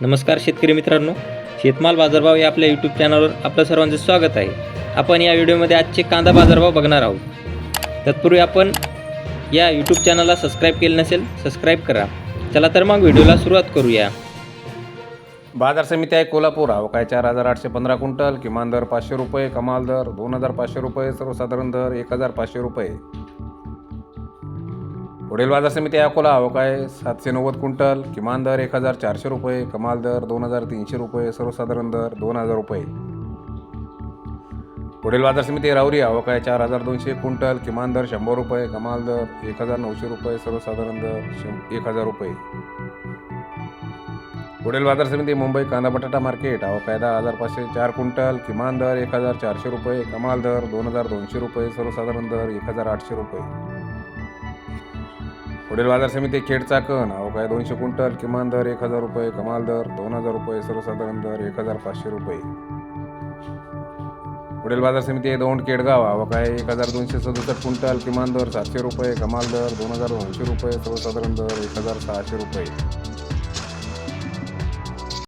नमस्कार शेतकरी मित्रांनो शेतमाल बाजारभाव या आपल्या यूट्यूब चॅनलवर आपलं सर्वांचं स्वागत आहे. आपण या व्हिडिओमध्ये आजचे कांदा बाजारभाव बघणार आहोत. तत्पूर्वी आपण या यूट्यूब चॅनलला सबस्क्राईब केलं नसेल सबस्क्राईब करा. चला तर मग व्हिडिओला सुरुवात करूया. बाजार समिती आहे कोल्हापूर. अवकाय चार हजार आठशे पंधरा क्विंटल किमान दर पाचशे रुपये कमाल दर दोन हजार पाचशे रुपये सर्वसाधारण दर एक हजार पाचशे रुपये. पुढील बाजार समिती अकोला अकोला अवकाय सातशे नव्वद क्विंटल किमान दर एक हजार चारशे रुपये कमाल दर दोन हजार तीनशे रुपये सर्वसाधारण दर दोन हजार रुपये. पुढील बाजार समिती आहे राऊरी अवकाय चार हजार दोनशे क्विंटल किमान दर शंभर रुपये कमाल दर एक हजार नऊशे रुपये सर्वसाधारण दर शं एक हजार रुपये. पुढील बाजार समिती मुंबई कांदा बटाटा मार्केट अवकाय दहा हजार पाचशे चार क्विंटल किमान दर एक हजार चारशे रुपये कमाल दर दोन हजार दोनशे रुपये सर्वसाधारण दर एक हजार आठशे रुपये. पुढील बाजार समिती खेड चाकण अवकाय दोनशे क्विंटल किमान दर एक हजार रुपये कमाल दर दोन हजार रुपये सर्वसाधारण दर एक हजार पाचशे रुपये. पुढील बाजार समिती आहे दौंड केडगाव अवकाय एक हजार दोनशे सदुसष्ट क्विंटल किमान दर सातशे रुपये कमाल दर दोन हजार दोनशे रुपये सर्वसाधारण दर एक हजार सहाशे रुपये.